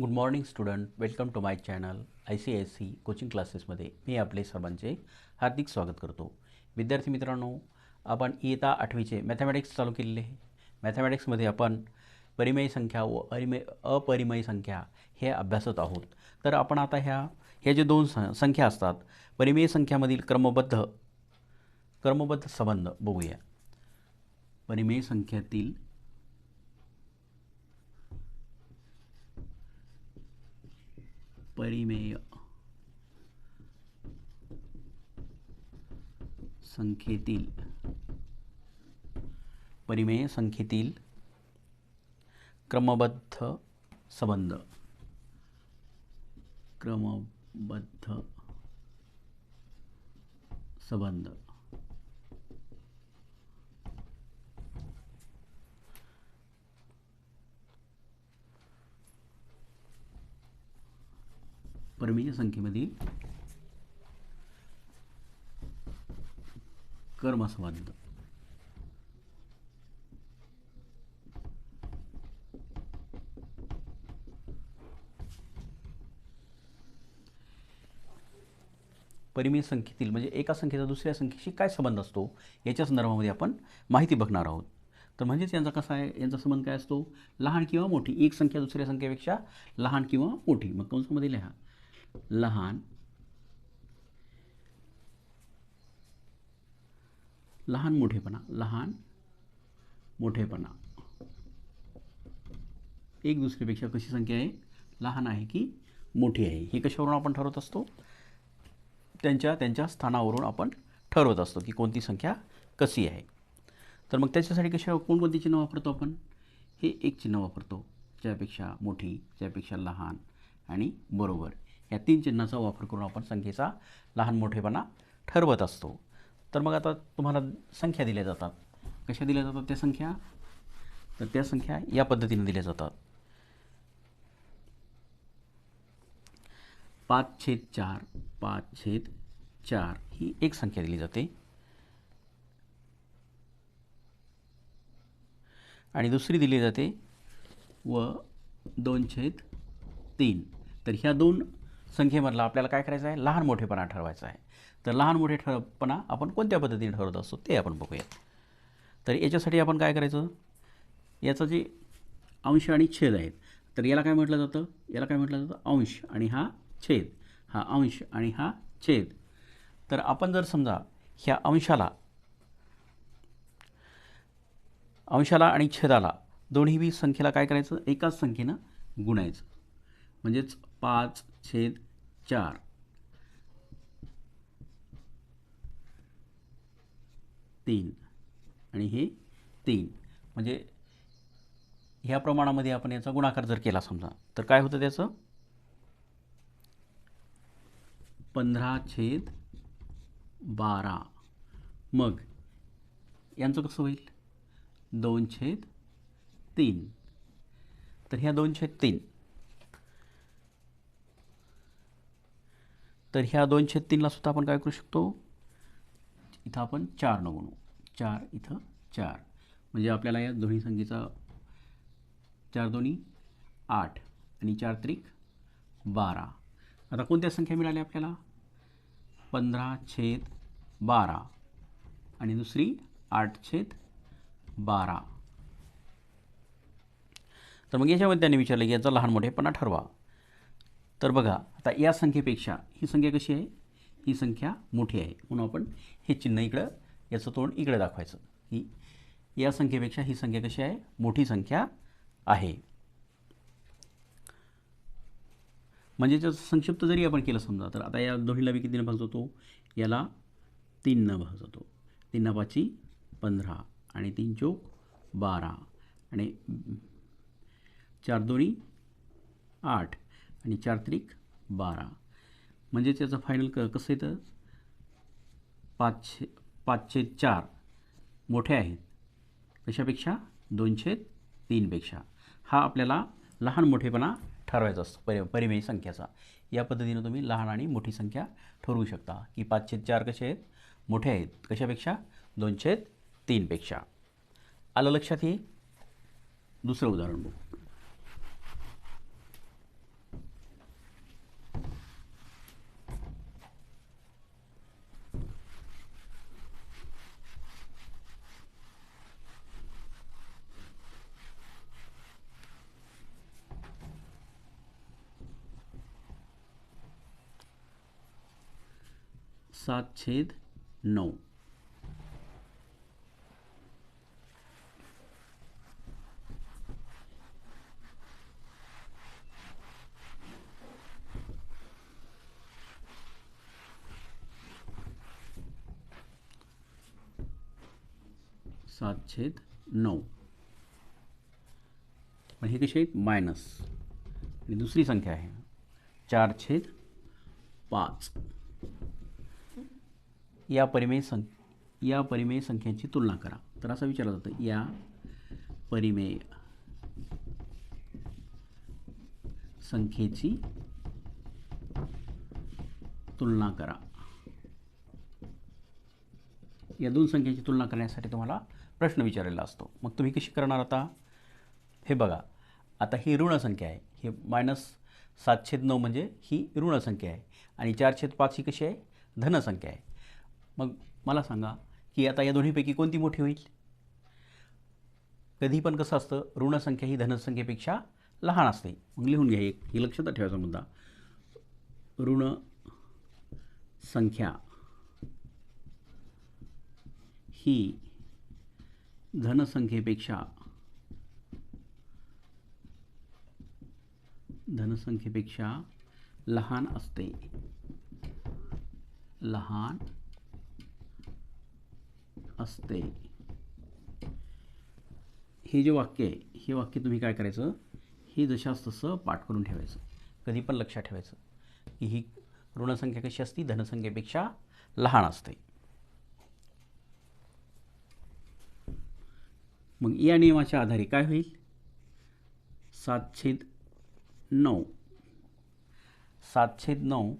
Good morning student welcome to my channel I C S C coaching क्लासेसमध्ये मी आपले सर्वांचे हार्दिक स्वागत करतो. विद्यार्थी मित्रांनो आपण इयता आठवीचे मॅथमॅटिक्स चालू केलेले आहे. मॅथमॅटिक्समध्ये आपण परिमयी संख्या व अरिमय अपरिमयी संख्या हे अभ्यासत आहोत. तर आपण आता ह्या ह्या जे दोन संख्या असतात परिमेय संख्यामधील क्रमबद्ध क्रमबद्ध संबंध बघूया. परिमेय संख्यातील परिमेय संख्येतील परिमेय संख्येतील क्रमबद्ध संबंध। क्रमबद्ध संबंध। परिमेय संख्येमधील कर्मसंबंध परिमेय संख्येतील म्हणजे एका संख्येचा दुसऱ्या संख्येशी काय संबंध असतो? याच्या संदर्भामध्ये आपण माहिती बघणार आहोत. तर म्हणजेच यांचा कसा आहे? यांचा संबंध काय असतो? लहान किंवा मोठी. एक संख्या दुसऱ्या संख्येपेक्षा लहान किंवा मोठी. मग कंसमध्ये लिहा. लहान. लहान मोठेपणा लहान मोठेपणा. एक दुसरीपेक्षा कशी संख्या आहे? लहान आहे की मोठी आहे? हे कशावरून आपण ठरवत असतो? त्यांच्या त्यांच्या स्थानावरून आपण ठरवत असतो की कोणती संख्या कशी आहे. तर मग त्याच्यासाठी कशा कोणकोणती चिन्ह वापरतो आपण? हे एक चिन्ह वापरतो ज्यापेक्षा मोठी ज्यापेक्षा लहान आणि बरोबर. या तीन चिन्हाचा वापर करून आपण संख्येचा लहान मोठेपणा ठरवत असतो. तर मग आता तुम्हाला संख्या दिल्या जातात. कशा दिल्या जातात त्या संख्या? तर त्या संख्या या पद्धतीने दिल्या जातात. पाच छेद चार पाच छेद चार ही एक संख्या दिली जाते. आणि दुसरी दिली जाते व दोन छेद तीन. तर ह्या दोन संख्येमधला आपल्याला काय करायचं आहे? लहान मोठेपणा ठरवायचा आहे. तर लहान मोठे ठरपणा आपण कोणत्या पद्धतीने ठरवत असतो ते आपण बघूया तर याच्यासाठी आपण काय करायचं? याचं जे अंश आणि छेद आहेत तर याला काय म्हटलं जातं? याला काय म्हटलं जातं? अंश आणि हा छेद. हा अंश आणि हा छेद. तर आपण जर समजा ह्या अंशाला अंशाला आणि छेदाला दोन्ही बी संख्येला काय करायचं? एकाच संख्येनं गुणायचं. म्हणजेच पाच छेद चार. तीन. आणि हे तीन. म्हणजे ह्या प्रमाणामध्ये आपण याचा गुणाकार जर केला समजा तर काय होतं त्याचं? पंधरा छेद बारा. मग यांचं कसं होईल? दोन छेद तीन. तर ह्या दोन छेद तीन. तर ह्या दोन छेद तीनला सुद्धा आपण काय करू शकतो? इथं आपण चार न म्हणू चार इथं चार. म्हणजे आपल्याला या दोन्ही संख्येचा चार दोन्ही आठ आणि चार त्रिक बारा. आता कोणत्या संख्या मिळाल्या आपल्याला? पंधरा छेद बारा आणि दुसरी आठ छेद बारा. तर मग याच्यामध्ये त्यांनी विचारलं की याचा लहान मोठेपणा ठरवा. तर बघा आता या संख्येपेक्षा ही संख्या कशी आहे? ही संख्या मोठी आहे. म्हणून आपण हे चिन्ह इकडं याचं तोंड इकडं दाखवायचं. की या संख्येपेक्षा ही संख्या कशी आहे? मोठी संख्या आहे. म्हणजे जर संक्षिप्त जरी आपण केलं समजा तर आता या दोन्हीला मी कितीनं भाग जातो? याला तीननं भाग जातो. तीन पाची पंधरा आणि तीन चौक बारा. आणि चार दोन्ही आठ. आणि चार त्रिक बारा. म्हणजे त्याचं फायनल क कसं येतं? पाचशे पाचशे चार. मोठे आहेत. कशापेक्षा? दोनशे तीनपेक्षा. हा आपल्याला लहान मोठेपणा ठरवायचा असतो. परि परिमेय संख्याचा. या पद्धतीनं तुम्ही लहान आणि मोठी संख्या ठरवू शकता. की पाचशे चार कसे आहेत? मोठे आहेत. कशापेक्षा? दोनशे तीनपेक्षा. आलं लक्षात हे? दुसरं उदाहरण बघू. सात छेद नौ। सात छेद नऊ पण हे कसे आहेत मायनस आणि दुसरी संख्या आहे चार छेद पाच। या परिमेय सं या परिमेय संख्यांची तुलना करा. तर असं विचारलं जातं या परिमेय संख्येची तुलना करा. या दोन संख्येची तुलना करण्यासाठी तुम्हाला प्रश्न विचारलेला असतो. मग तुम्ही कशी करणार आता? हे बघा आता ही ऋण संख्या आहे. हे मायनस सात छेद नऊ म्हणजे ही ऋण संख्या आहे. आणि चार छेद पाच ही कशी आहे? धनसंख्या आहे. मग मला सांगा की आता या दोन्हीपैकी कोणती मोठी होईल? कधी पण कसं असतं ऋणसंख्या ही धनसंख्येपेक्षा लहान असते. मग लिहून घ्या एक. हे लक्षात ठेवायचा मुद्दा. ऋण संख्या ही धनसंख्येपेक्षा धनसंख्येपेक्षा लहान असते. लहान असते. हे जे वाक्य आहे हे वाक्य तुम्ही काय करायचं? हे जशास तसं पाठ करून ठेवायचं. कधी पण लक्षात ठेवायचं की ही ऋणसंख्या कशी असती? धनसंख्येपेक्षा लहान असते. मग या नियमाच्या आधारे काय होईल? सात छेद नऊ. सात छेद नऊ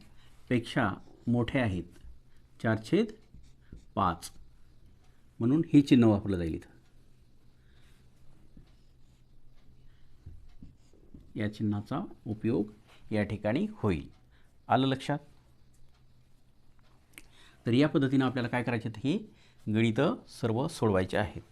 पेक्षा मोठे आहेत चार छेद पाच. म्हणून हे चिन्ह वापरलं जाईल इथं. या चिन्हाचा उपयोग या ठिकाणी होईल. आलं लक्षात? तर या पद्धतीनं आपल्याला काय करायचे आहेत हे गणितं सर्व सोडवायचे आहेत.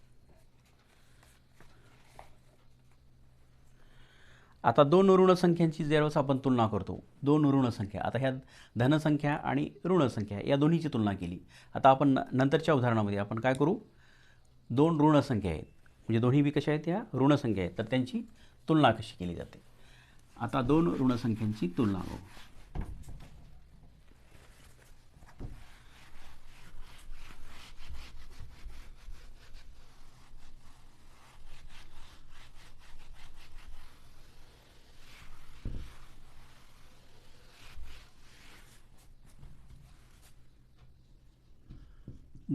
आता दोन ऋणसंख्यांची ज्यावेळेस आपण तुलना करतो दोन ऋणसंख्या आता ह्या धनसंख्या आणि ऋणसंख्या या दोन्हीची तुलना केली. आता आपण न- नंतरच्या उदाहरणामध्ये आपण काय करू? दोन ऋणसंख्या आहेत. म्हणजे दोन्ही बी कशा आहेत या? ऋणसंख्या आहेत. तर त्यांची तुलना कशी केली जाते? आता दोन ऋणसंख्यांची तुलना तुलना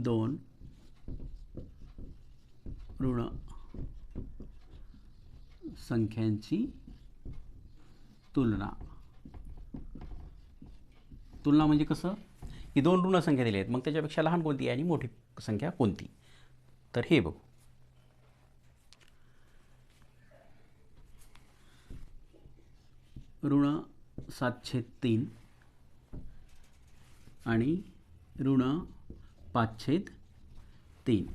दोन ऋण संख्यांची तुलना. तुलना म्हणजे कसं? की दोन ऋण संख्या दिल्या आहेत. मग त्याच्यापेक्षा लहान कोणती आहे आणि मोठी संख्या कोणती? तर हे बघू. ऋण सातशे तीन आणि ऋण पाचशेद तीन.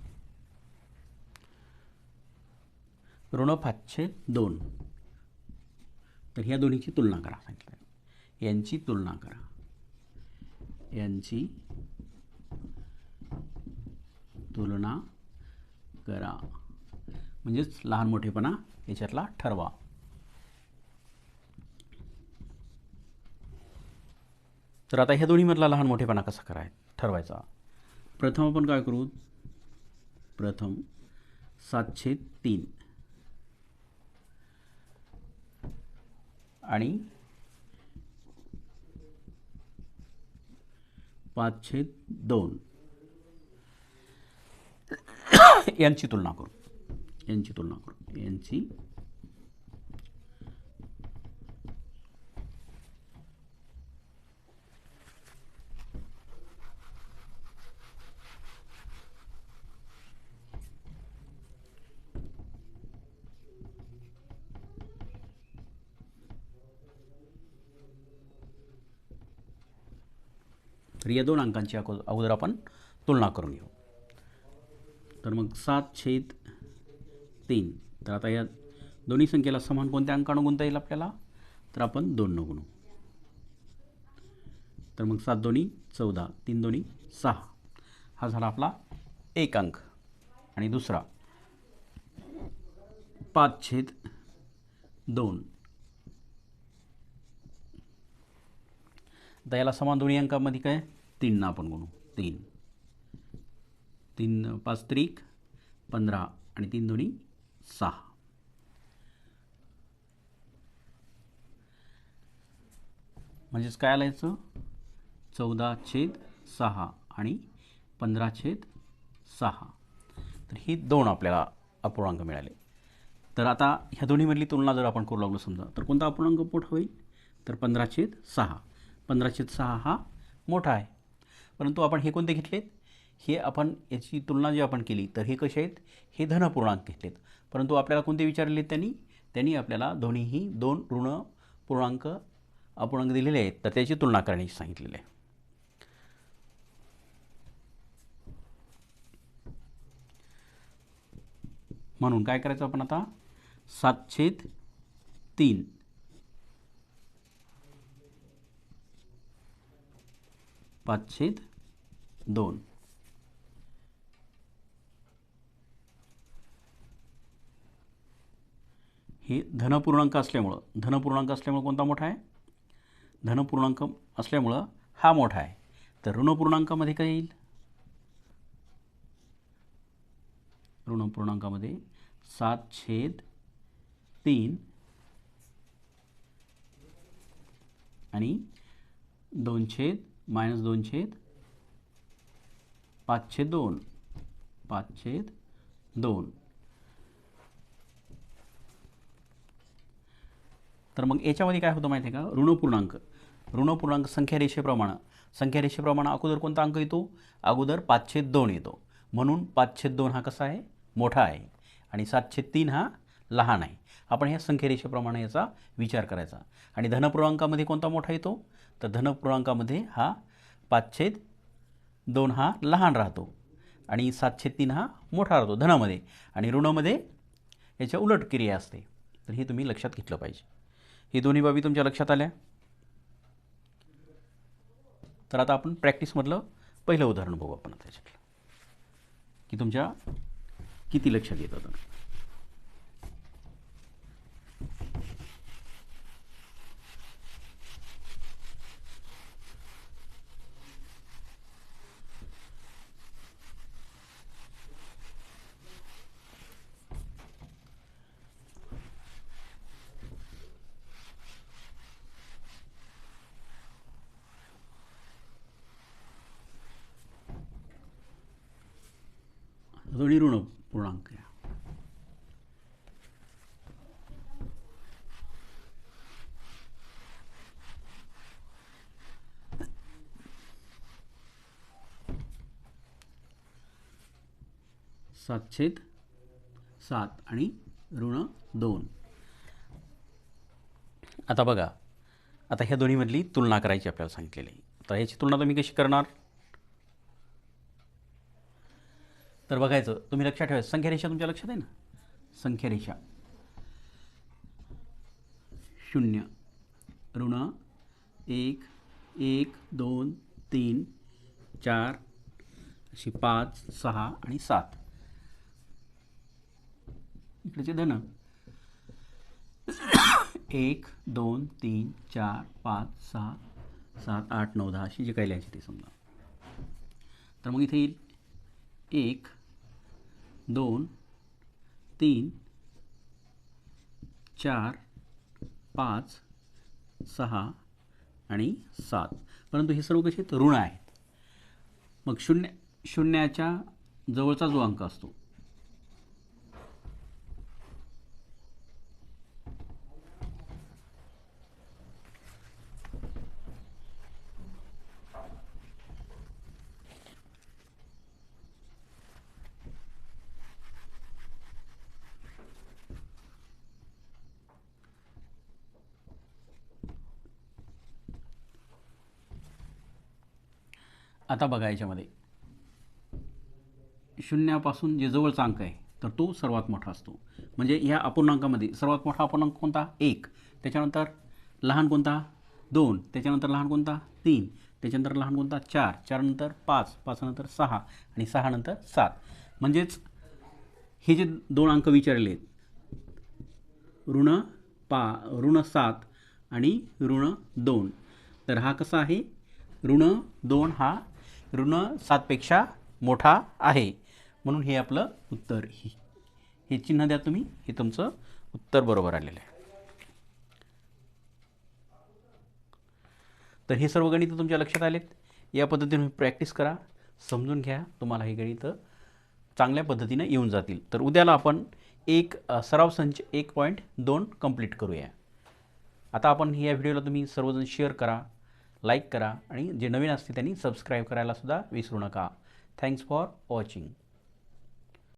ऋण पाचशे दोन. तर ह्या दोन्हीची तुलना करा सांगितलं. यांची तुलना करा. यांची तुलना करा. म्हणजेच लहान मोठेपणा याच्यातला ठरवा. तर आता ह्या दोन्हीमधला लहान मोठेपणा कसा कराय ठरवायचा? प्रथम आपण काय करू? प्रथम सातशे तीन. आणि पाचशे दोन. यांची तुलना करू. यांची तुलना करू. यांची तर या दोन अंकांची अगो अगोदर आपण तुलना करून घेऊ. तर मग सात छेद तीन. तर आता या दोन्ही संख्येला समान कोणत्या अंकानं गुणता येईल आपल्याला? तर आपण दोन गुणू. तर मग सात दोन्ही चौदा. तीन दोन्ही सहा. हा झाला आपला एक अंक. आणि दुसरा. पाच छेद दोन. तर याला समान दोन्ही अंकामध्ये काय? तीनना आपण गुणू. तीन. तीन पाच त्रिक पंधरा आणि तीन दोन्ही सहा. म्हणजेच काय आलं याचं चौदा छेद सहा आणि पंधरा छेद सहा. तर ही दोन आपल्याला अपूर्णांक मिळाले. तर आता ह्या दोन्हीमधली तुलना जर आपण करू लागलो समजा तर कोणता अपूर्णांक मोठा होईल? तर पंधरा छेद सहा. पंधरा छेद सहा हा मोठा आहे. परंतु आपण हे कोणते घेतलेत? हे आपण याची तुलना जी आपण केली तर हे कसे आहेत? हे धनपूर्णांक घेतलेत. परंतु आपल्याला कोणते विचारले त्यांनी? त्यांनी आपल्याला दोन्हीही दोन ऋण पूर्णांक अपूर्णांक दिलेले आहेत. तर त्याची तुलना करण्याची सांगितलेली आहे. म्हणून काय करायचं आपण आता? सातशे तीन. पाच छेद दोन. हे धनपूर्णांक असल्यामुळं धनपूर्णांक असल्यामुळं कोणता मोठा आहे? धनपूर्णांक असल्यामुळं हा मोठा आहे. तर ऋणपूर्णांकामध्ये काय येईल? ऋणपूर्णांकामध्ये सात छेद तीन आणि दोन छेद मायनस दोन छेद पाचशे दोन. पाच छेद दोन. तर मग याच्यामध्ये काय होतं माहिती आहे का? ऋणपूर्णांक ऋणपूर्णांक संख्या रेषेप्रमाणे. संख्या रेषेप्रमाणे अगोदर कोणता अंक येतो? अगोदर पाचशे दोन येतो. म्हणून पाचशे दोन हा कसा आहे? मोठा आहे. आणि सातशे तीन हा लहान आहे. आपण ह्या संख्यरेषेप्रमाणे याचा विचार करायचा. आणि धनपूर्वांकामध्ये कोणता मोठा येतो? तर धनपूर्णांकामध्ये हा पाचशेद दोन हा लहान राहतो. आणि सातशे तीन हा मोठा राहतो धनामध्ये. आणि ऋणामध्ये याच्या उलट क्रिया असते. तर हे तुम्ही लक्षात घेतलं पाहिजे. ही दोन्ही बाबी तुमच्या लक्षात आल्या? तर आता आपण प्रॅक्टिसमधलं पहिलं उदाहरण बघू आपण त्याच्यातलं की तुमच्या किती लक्षात येतं आणि ऋण पूर्णांक आहे सातशेद सात आणि ऋण दोन. आता बघा आता ह्या दोन्हीमधली तुलना करायची आपल्याला सांगितलेली आहे. तर ह्याची तुलना तुम्ही कशी करणार? तर बघायचं तुम्ही लक्षात ठेवायचं संख्या रेषा तुमच्या लक्षात आहे ना? संख्या रेषा. शून्य. ऋण एक एक दोन तीन चार अशी पाच सहा आणि सात. इकडचे धन. एक दोन तीन चार पाच सहा सात आठ नऊ दहा अशी जे काही लिहायची ते समजा. तर मग इथे येईल. एक दोन तीन चार पाच सहा आणि सात. परंतु हे सर्व कसे? ऋण आहेत. मग शून्य शून्याच्या जवळचा जो अंक असतो आता बघा याच्यामध्ये. शून्यापासून जे जवळचा अंक आहे तर तो सर्वात मोठा असतो. म्हणजे ह्या अपूर्णांकामध्ये सर्वात मोठा अपूर्णांक कोणता? एक. त्याच्यानंतर लहान कोणता? दोन. त्याच्यानंतर लहान कोणता? तीन. त्याच्यानंतर लहान कोणता? चार. चारनंतर पाच. पाचनंतर सहा. आणि सहानंतर सात. म्हणजेच हे जे दोन अंक विचारले आहेत ऋण पा ऋण सात आणि ऋण दोन. तर हा कसा आहे? ऋण दोन हा ऋण सातपेक्षा मोठा आहे. म्हणून हे आपलं उत्तर हे. हे चिन्ह द्या तुम्ही हे तुमचं उत्तर बरोबर आलेलं आहे. तर हे सर्व गणितं तुमच्या लक्षात आलेत. या पद्धतीने प्रॅक्टिस करा. समजून घ्या. तुम्हाला हे गणितं चांगल्या पद्धतीनं येऊन जातील. तर उद्याला आपण एक सराव संच एक पॉईंट दोन कंप्लीट करूया. आता आपण या व्हिडिओला तुम्ही सर्वजण शेअर करा. लाईक करा आणि जे नवीन असते त्यांनी सबस्क्राईब करायला सुद्धा विसरू नका. Thanks for watching.